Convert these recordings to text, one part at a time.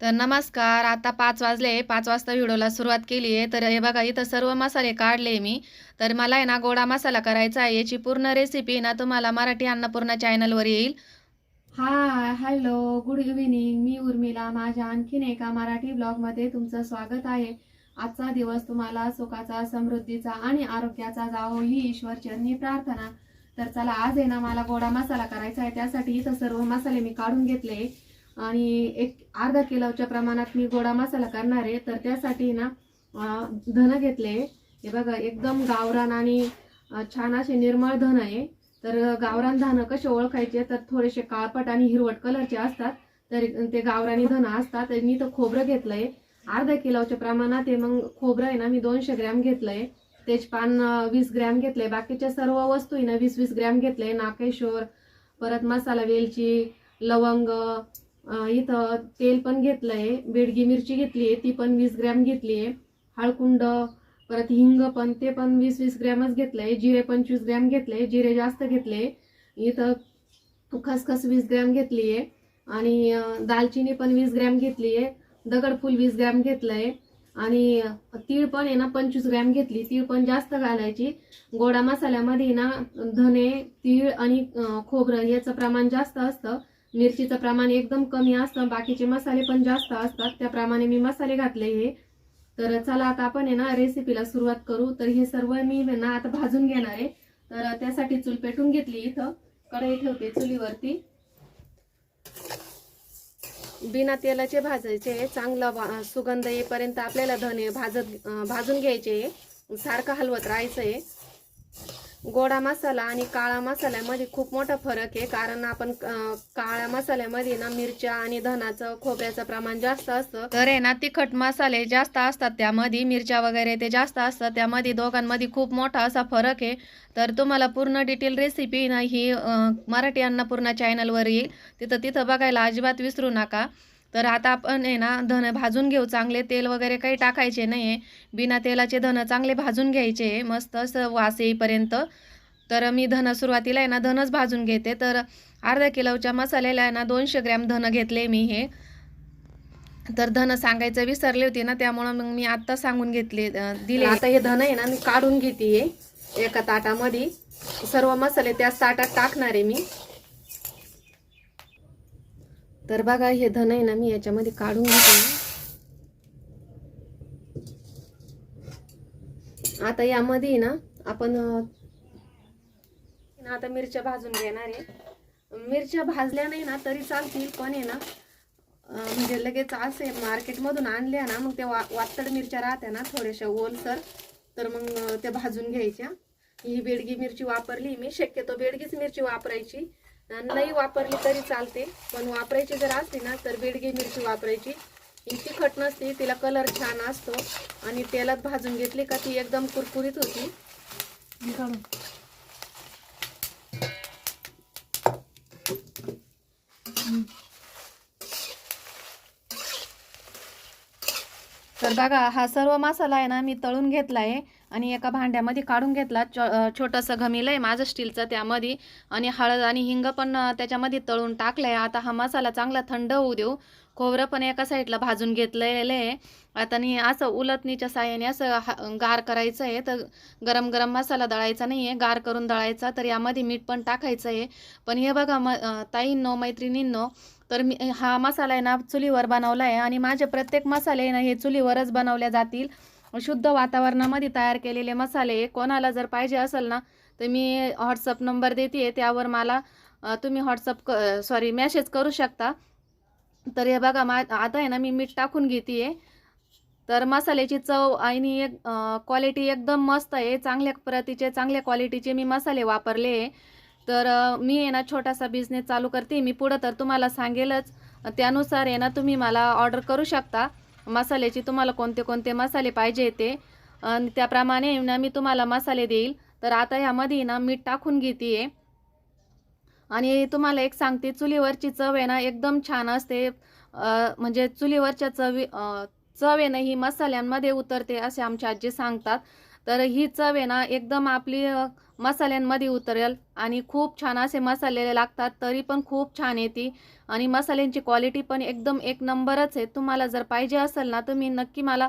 तर नमस्कार आता पाच वाजले पाच वाजता व्हिडिओला सुरुवात केली आहे. तर हे बघा इथं सर्व मसाले काढले मी. तर मला आहे ना गोडा मसाला करायचा आहे. याची पूर्ण रेसिपी ना तुम्हाला मराठी अन्नपूर्णा चॅनलवर येईल. हाय हॅलो गुड इव्हिनिंग मी उर्मिला. माझ्या आणखीन एका मराठी ब्लॉगमध्ये तुमचं स्वागत आहे. आजचा दिवस तुम्हाला सुखाचा समृद्धीचा आणि आरोग्याचा जावो ही ईश्वरचरणी प्रार्थना. तर चला आज आहे ना मला गोडा मसाला करायचा आहे. त्यासाठी इथं सर्व मसाले मी काढून घेतले. आणि एक अर्धा किलोच्या प्रमाणात मी गोडा मसाला करणार आहे. तर त्यासाठी ना धनं धन घेतले. हे बघा एकदम गावरान आणि छान असे निर्मळ धन आहे. तर गावरान धानं कसे ओळखायचे? तर थोडेसे काळपट आणि हिरवट कलरचे असतात. तर ते गावरानी धन असतात. मी तर खोबरं घेतलंय. अर्धा किलोच्या प्रमाणात आहे. मग खोबरं आहे ना मी दोनशे ग्रॅम घेतलंय. तेजपान वीस ग्रॅम घेतलंय. बाकीच्या सर्व वस्तू आहे ना वीस वीस ग्रॅम घेतलंय. नाकेश्वर परत मसाला वेलची लवंग इथं तेल पण घेतलंय बेडगी मिरची घेतली आहे ती पण वीस ग्रॅम घेतली आहे हळकुंड परत हिंग पण ते पण वीस वीस ग्रॅमच घेतलंय. जिरे पंचवीस ग्रॅम घेतले जिरे जास्त घेतले. इथं खसखस वीस ग्रॅम घेतली आहे आणि दालचिनी पण वीस ग्रॅम घेतली आहे दगडफूल वीस ग्रॅम घेतलंय. आणि तीळ पण आहे ना पंचवीस ग्रॅम घेतली. तीळ पण जास्त घालायची. गोडा मसाल्यामध्ये ना धने तीळ आणि खोबरं याचं प्रमाण जास्त असतं. मिरचीचं प्रमाण एकदम कमी असतं बाकीचे मसाले पण जास्त असतात. त्याप्रमाणे मी मसाले घातले हे. तर चला आता आपण आहे ना रेसिपीला सुरुवात करू. तर हे सर्व मी ना आता भाजून घेणार आहे. तर त्यासाठी चूल पेटून घेतली इथं. कढई ठेवते चुलीवरती. बिना तेलाचे भाजायचे चांगलं भा- सुगंध येईपर्यंत आपल्याला धने भाजत भाजून घ्यायचे. सारखं हलवत राहायचं आहे गोडा मसाला आणि काळा मसाल्यामध्ये खूप मोठा फरक आहे. कारण आपण काळ्या मसाल्यामध्ये ना मिरच्या आणि धनाचं खोबऱ्याचं प्रमाण जास्त असतं. तर आहे ना तिखट मसाले जास्त असतात त्यामध्ये मिरच्या वगैरे ते जास्त असतात. त्यामध्ये दोघांमध्ये खूप मोठा असा फरक आहे. तर तुम्हाला पूर्ण डिटेल रेसिपी ना ही मराठी अन्नपूर्णा चॅनलवर येईल. तिथं तिथं बघायला अजिबात विसरू नका. तर आता आपण आहे ना धन भाजून घेऊ. चांगले तेल वगैरे काही टाकायचे नाही आहे बिना तेलाचे धन चांगले भाजून घ्यायचे. मस्त असं वास येईपर्यंत. तर मी धन सुरुवातीला आहे ना धनच भाजून घेते. तर अर्धा किलोच्या मसाल्याला आहे ना दोनशे ग्रॅम धन घेतले मी हे. तर धन सांगायचं विसरले होते ना त्यामुळं मग मी आत्ता सांगून घेतले दिले. आता हे धन आहे ना मी काढून घेते एका ताटामध्ये. सर्व मसाले त्या ताटात टाकणार आहे मी. तर बघा हे धन आहे ना मी याच्यामध्ये काढून घेते. आता यामध्ये ना आपण आता मिरच्या भाजून घेणार आहे. मिरच्या भाजल्या नाही ना तरी चालतील पण आहे ना म्हणजे लगेच असे मार्केटमधून आणल्या ना मग त्या वा वातड मिरच्या राहत्या ना थोड्याशा ओलसर तर मग त्या भाजून घ्यायच्या. ही बेडगी मिरची वापरली मी शक्यतो बेडगीच मिरची वापरायची. नाही वापरली तरी चालते. पण वापरायची जर असली ना तर बेडगी मिरची वापरायची. ही तिखट नसते तिला कलर छान असतो. आणि तेलात भाजून घेतली का ती एकदम कुरकुरीत होती. तर बघा हा सर्व मसाला आहे ना मी तळून घेतला आहे आणि एका भांड्यामध्ये काढून घेतला. छोटंसं घमिलं आहे माझं स्टीलचं त्यामध्ये. आणि हळद आणि हिंग पण त्याच्यामध्ये तळून टाकलं आहे आता हा मसाला चांगला थंड होऊ देऊ. खोबरं पण एका साईडला भाजून घेतलेलं आहे. आता आणि असं उलटणीच्या साह्याने असं हा- गार करायचं आहे तर गरम गरम मसाला दळायचा नाही आहे गार करून दळायचा तर यामध्ये मीठ पण टाकायचं आहे. पण हे बघा म ताईंनो मैत्रिणींनो तर मी हा मसाला आहे ना चुलीवर बनवला आहे आणि माझे प्रत्येक मसाले आहे ना हे चुलीवरच बनवले जातील. शुद्ध वातावरणामध्ये तयार केलेले मसाले कोणाला जर पाहिजे असेल ना तर मी व्हॉट्सअप नंबर देते त्यावर मला तुम्ही व्हॉट्सअप क सॉरी मॅसेज करू शकता. तर हे बघा मा आता आहे ना मी मीठ टाकून घेते तर मसाल्याची चव आणि एक क्वालिटी एकदम मस्त आहे. चांगल्या प्रतीचे चांगल्या क्वालिटीचे मी मसाले वापरले. आहे तर मी आहे ना छोटासा बिझनेस चालू करते. मी पुढं तर तुम्हाला सांगेलच. त्यानुसार आहे ना तुम्ही मला ऑर्डर करू शकता. मसाल्याची तुम्हाला कोणते कोणते मसाले पाहिजे ते. आणि त्याप्रमाणे ना मी तुम्हाला मसाले देईल. तर आता ह्यामध्ये ना मीठ टाकून घेते आणि तुम्हाला एक सांगते चुलीवरची चव आहे ना एकदम छान असते. म्हणजे चुलीवरच्या चवी चव आहे ना ही मसाल्यांमध्ये उतरते असे आमच्या आजी सांगतात. तर ही चव आहे ना एकदम आपली मसाल्यांमध्ये उतरेल आणि खूप छान असे मसाले लागतात तरी पण खूप छान येते. आणि मसाल्यांची क्वालिटी पण एकदम एक नंबरच आहे. तुम्हाला जर पाहिजे असेल ना तुम्ही नक्की मला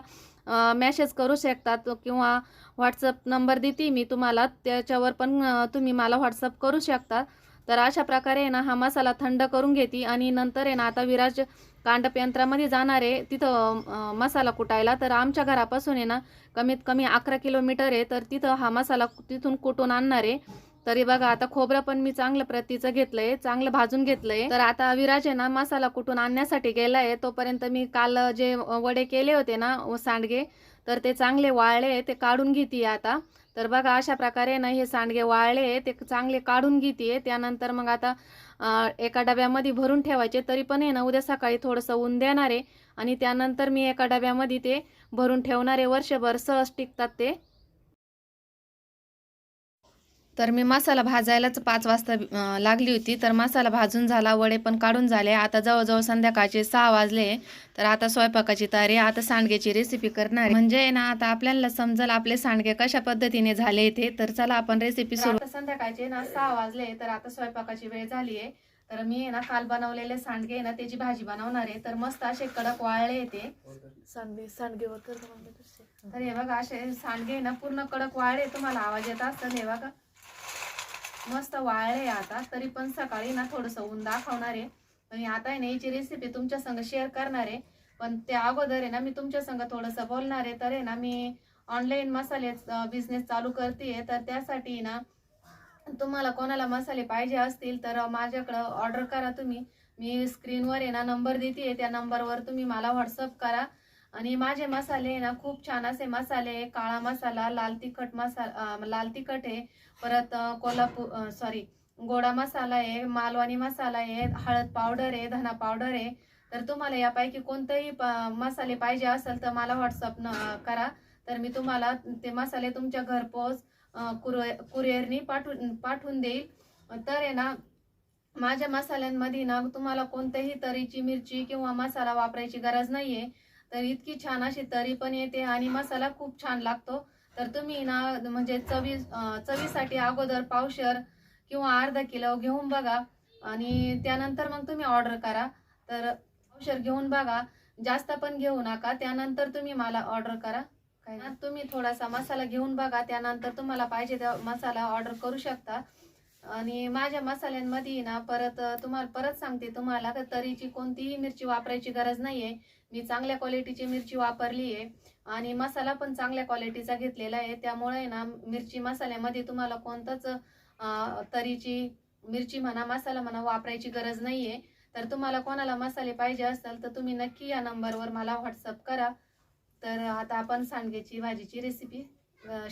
मॅसेज करू शकतात किंवा व्हॉट्सअप नंबर देते मी तुम्हाला. त्याच्यावर पण तुम्ही मला व्हॉट्सअप करू शकता. तर अशा प्रकारे ना हा मसाला थंड करून घेते आणि नंतर आहे ना आता विराज कांडप यंत्रामध्ये जाणार आहे तिथं मसाला कुटायला. तर आमच्या घरापासून आहे ना कमीत कमी अकरा किलोमीटर आहे तर तिथं हा मसाला तिथून कुटून आणणार आहे. तरी बघा आता खोबरं पण मी चांगलं प्रतीचं घेतलंय चांगलं भाजून घेतलंय. तर आता विराज आहे ना मसाला कुटून आणण्यासाठी गेलाय. तोपर्यंत मी काल जे वडे केले होते ना सांडगे तर ते चांगले वाळले ते काढून घेते आता. तर बघा अशा प्रकारे ना हे सांडगे वाळले ते चांगले काढून घेते त्यानंतर मग आता एका डब्यामध्ये भरून ठेवायचे तरी पण आहे ना उद्या सकाळी थोडंसं ऊन देणार आहे. आणि त्यानंतर मी एका डब्यामध्ये ते भरून ठेवणारे वर्षभर सहज टिकतात ते. तर मी मसाला भाजायलाच पाच वाजता लागली होती. तर मसाला भाजून झाला वडे पण काढून झाले. आता जवळजवळ संध्याकाळचे सहा वाजले. तर आता स्वयंपाकाची तयारी आता सांडग्याची रेसिपी करणार. आहे. म्हणजे ना आता आपल्याला समजेल आपले सांडगे कशा पद्धतीने झाले ते तर चला आपण रेसिपी सुरू संध्याकाळचे ना सहा वाजले. तर आता स्वयंपाकाची वेळ झाली आहे. तर मी आहे ना काल बनवलेले सांडगे ना त्याची भाजी बनवणार आहे. तर मस्त असे कडक वाळले ते सांडगे सांडगेवर तर हे बघा असे सांडगे ना पूर्ण कडक वाळले. तुम्हाला आवाज येत असतात हे बघा. मस्त वाळले आता. तरी पण सकाळी ना थोडंसं ऊन दाखवणार आहे. मी आता आहे ना याची रेसिपी तुमच्या संग शेअर करणार आहे. पण त्या अगोदर आहे ना मी तुमच्या संग थोडंसं बोलणार आहे. तर आहे ना मी ऑनलाईन मसाले बिझनेस चालू करते तर त्यासाठी ना तुम्हाला कोणाला मसाले पाहिजे असतील तर माझ्याकडं ऑर्डर करा तुम्ही. मी स्क्रीनवर आहे ना नंबर देते त्या नंबरवर तुम्ही मला व्हॉट्सअप करा. आणि माझे मसाले आहे ना खूप छान असे मसाले काळा मसाला लाल तिखट मसाला लाल तिखट आहे परत कोल्हापूर सॉरी गोडा मसाला आहे मालवणी मसाला आहे हळद पावडर आहे धना पावडर आहे. तर तुम्हाला यापैकी कोणतेही प- मसाले पाहिजे असेल तर मला व्हॉट्सअप न करा. तर मी तुम्हाला ते मसाले तुमच्या घरपोच अ, कुरिअरनी पाठवून पाठवून देईल. तर आहे ना माझ्या मसाल्यांमध्ये ना तुम्हाला कोणत्याही तरीची मिरची किंवा मसाला वापरायची गरज नाहीये. तर इतकी छान अशी तरी पण येते आणि मसाला खूप छान लागतो. तर तुम्ही ना म्हणजे चवी चवीसाठी अगोदर पावशर किंवा अर्धा किलो घेऊन बघा आणि त्यानंतर मग तुम्ही ऑर्डर करा. तर पावशर घेऊन बघा. जास्त पण घेऊ नका. त्यानंतर तुम्ही मला ऑर्डर करा. काय? तुम्ही थोडासा मसाला घेऊन बघा. त्यानंतर तुम्हाला पाहिजे त्या मसाला ऑर्डर करू शकता. आणि माझ्या मसाल्यांमध्ये ना परत तुम्हाला परत सांगते तुम्हाला तर तरीची कोणतीही मिरची वापरायची गरज नाहीये. मी चांगल्या क्वालिटीची मिरची वापरली आहे. आणि मसाला पण चांगल्या क्वालिटीचा घेतलेला आहे. त्यामुळे ना मिरची मसाल्यामध्ये तुम्हाला कोणतंच तरीची मिरची म्हणा मसाला म्हणा वापरायची गरज नाहीये. तर तुम्हाला कोणाला मसाले पाहिजे असेल तर तुम्ही नक्की या नंबरवर मला व्हॉट्सअप करा. तर आता आपण सांडग्याची भाजीची रेसिपी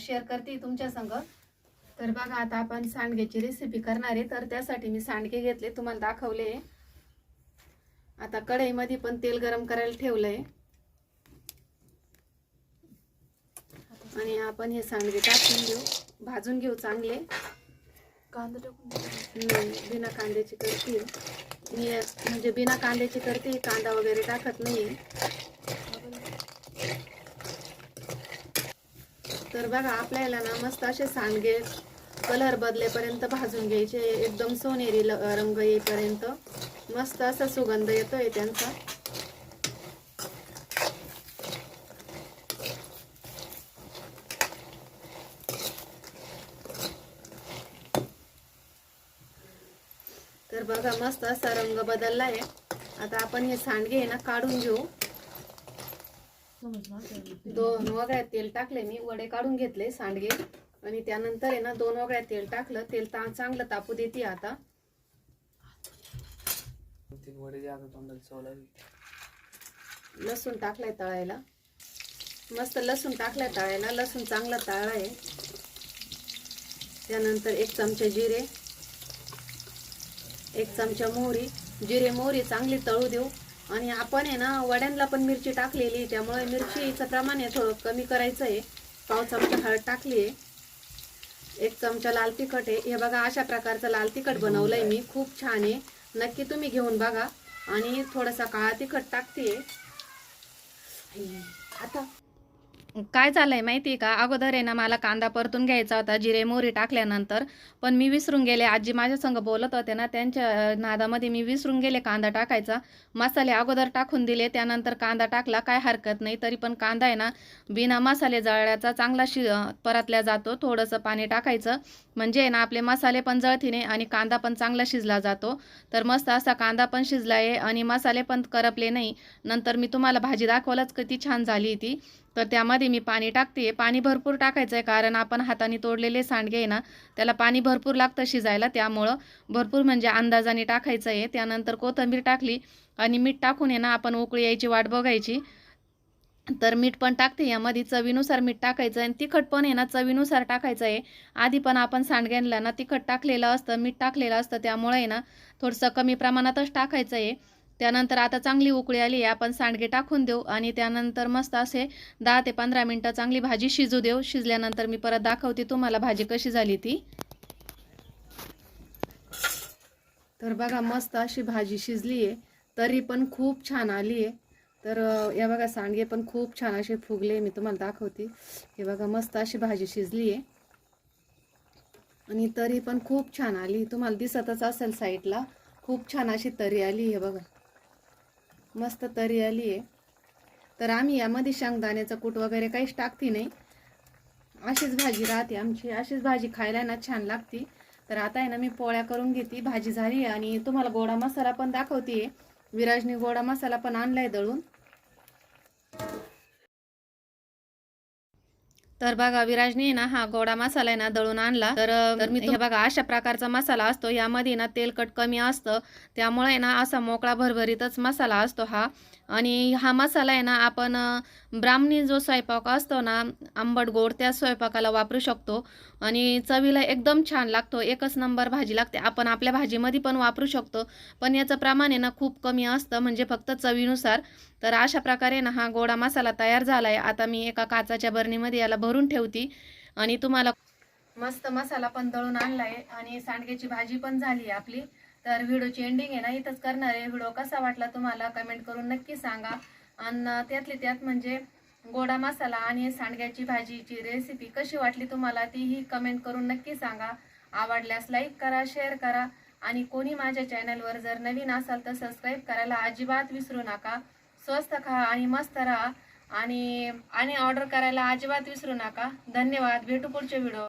शेअर करते तुमच्या संग. तर बघा आता आपण सांडग्याची रेसिपी करणार आहे. तर त्यासाठी मी सांडगे घेतले तुम्हाला दाखवले आता कढईमध्ये पण तेल गरम करायला ठेवलंय. आणि आपण हे सांडगे टाकून घेऊ. भाजून घेऊ चांगले. कांदा टाकून. नाही बिना कांद्याची करते. मी म्हणजे बिना कांद्याची करते कांदा वगैरे टाकत नाही तर बघा आपल्याला ना मस्त असे सांडगे कलर बदलेपर्यंत भाजून घ्यायचे. एकदम सोनेरी रंग येईपर्यंत मस्त असा सुगंध येतोय त्यांचा. तर बघा मस्त असा रंग बदललाय. आता आपण हे सांडगे ना काढून घेऊ. दोन वगळ्यात तेल टाकले मी वडे काढून घेतले सांडगे. आणि त्यानंतर आहे ना दोन वगळ्यात तेल टाकलं. तेल ता चांगलं तापू देते आता. लसूण टाकलाय तळायला. मस्त लसूण टाकलाय तळायला. लसूण चांगला तळाय त्यानंतर एक चमचा जिरे. एक चमचा मोहरी. जिरे मोहरी चांगली तळू देऊ. आणि आपण आहे ना वड्यांना पण मिरची टाकलेली आहे, त्यामुळे मिरचीचं प्रमाण आहे थोडं कमी करायचं आहे पाव चमचा हळद टाकली आहे. एक चमचा लाल तिखट आहे. हे बघा अशा प्रकारचं लाल तिखट बनवलंय मी. खूप छान आहे. नक्की तुम्ही घेऊन बघा. आणि थोडासा काळा तिखट टाकते आता काय झालंय माहिती आहे का? अगोदर आहे ना मला कांदा परतून घ्यायचा होता जिरे मोहरी टाकल्यानंतर. पण मी विसरून गेले. आजी माझ्या संग बोलत होते ना त्यांच्या नादामध्ये मी विसरून गेले कांदा टाकायचा. मसाले अगोदर टाकून दिले त्यानंतर कांदा टाकला काय हरकत नाही. तरी पण कांदा आहे ना बिना मसाले जळल्याचा चांगला शि परतल्या जातो. थोडंसं पाणी टाकायचं. म्हणजे ना आपले मसाले पण जळतीने आणि कांदा पण चांगला शिजला जातो. तर मस्त असा कांदा पण शिजला आहे आणि मसाले पण करपले नाही. नंतर मी तुम्हाला भाजी दाखवलंच किती छान झाली ती. तर त्यामध्ये मी पाणी टाकते. पाणी भरपूर टाकायचं आहे कारण आपण हाताने तोडलेले सांडगे आहे ना त्याला पाणी भरपूर लागतं शिजायला त्यामुळं. भरपूर म्हणजे अंदाजाने टाकायचं आहे त्यानंतर कोथिंबीर टाकली आणि मीठ टाकून आहे ना आपण उकळी यायची वाट बघायची. तर मीठ पण टाकते. यामध्ये चवीनुसार मीठ टाकायचं आणि तिखट पण आहे ना चवीनुसार टाकायचं आहे. आधी पण आपण सांडग्यांना ना तिखट टाकलेलं असतं मीठ टाकलेलं असतं. त्यामुळे आहे ना थोडंसं कमी प्रमाणातच टाकायचं आहे. त्यानंतर आता चांगली उकळी आली आहे. आपण सांडगे टाकून देऊ आणि त्यानंतर मस्त असे दहा ते पंधरा मिनटं चांगली भाजी शिजू देऊ. शिजल्यानंतर मी परत दाखवते तुम्हाला भाजी कशी झाली ती. तर बघा मस्त अशी भाजी शिजली आहे. तरी पण खूप छान आली आहे. तर या बघा सांडगे पण खूप छान असे फुगले मी तुम्हाला दाखवते. हे बघा मस्त अशी भाजी शिजली आहे आणि तरी पण खूप छान आली. तुम्हाला दिसतच असेल साईडला खूप छान अशी तरी आली आहे बघा. मस्त तरी आली आहे तर आम्ही यामध्ये शेंगदाण्याचं कूट वगैरे काहीच टाकती नाही. अशीच भाजी राहते आमची. अशीच भाजी खायला ना छान लागते. तर आता आहे ना मी पोळ्या करून घेते. भाजी झाली आहे आणि तुम्हाला गोडा मसाला पण दाखवते विराजने गोडा मसाला पण आणलाय दळून. तर बघा विराजने ना हा गोडा मसाला आहे ना दळून आणला. तर तर मी हे बघा अशा प्रकारचा मसाला असतो. यामध्ये ना तेलकट कमी असतं. त्यामुळे ना असा मोकळा भरभरीतच मसाला असतो हा. आणि हा मसाला आहे ना आपण ब्राह्मणी जो स्वयंपाक असतो ना आंबट गोड त्या स्वयंपाकाला वापरू शकतो. आणि चवीला एकदम छान लागतो. एकच नंबर भाजी लागते. आपण आपल्या भाजीमध्ये पण वापरू शकतो. पण याचं प्रमाण आहे ना खूप कमी असतं. म्हणजे फक्त चवीनुसार. तर अशा प्रकारे ना हा गोडा मसाला तयार झाला आहे आता मी एका काचाच्या बरणीमध्ये याला भरून ठेवती. आणि तुम्हाला मस्त मसाला पण दळून आणला आहे आणि सांडग्याची भाजी पण झाली आहे आपली. तर व्हिडिओची एंडिंग आहे ना इथंच करणार आहे. व्हिडिओ कसा वाटला तुम्हाला कमेंट करून नक्की सांगा. आणि त्यातली त्यात म्हणजे गोडा मसाला आणि सांडग्याची भाजीची रेसिपी कशी वाटली तुम्हाला तीही कमेंट करून नक्की सांगा. आवडल्यास लाईक करा शेअर करा आणि कोणी माझ्या चॅनलवर जर नवीन असाल तर सबस्क्राईब करायला अजिबात विसरू नका. स्वस्त खा आणि मस्त राहा आणि आणि ऑर्डर करायला अजिबात विसरू नका. धन्यवाद. भेटू पुढच्या व्हिडिओ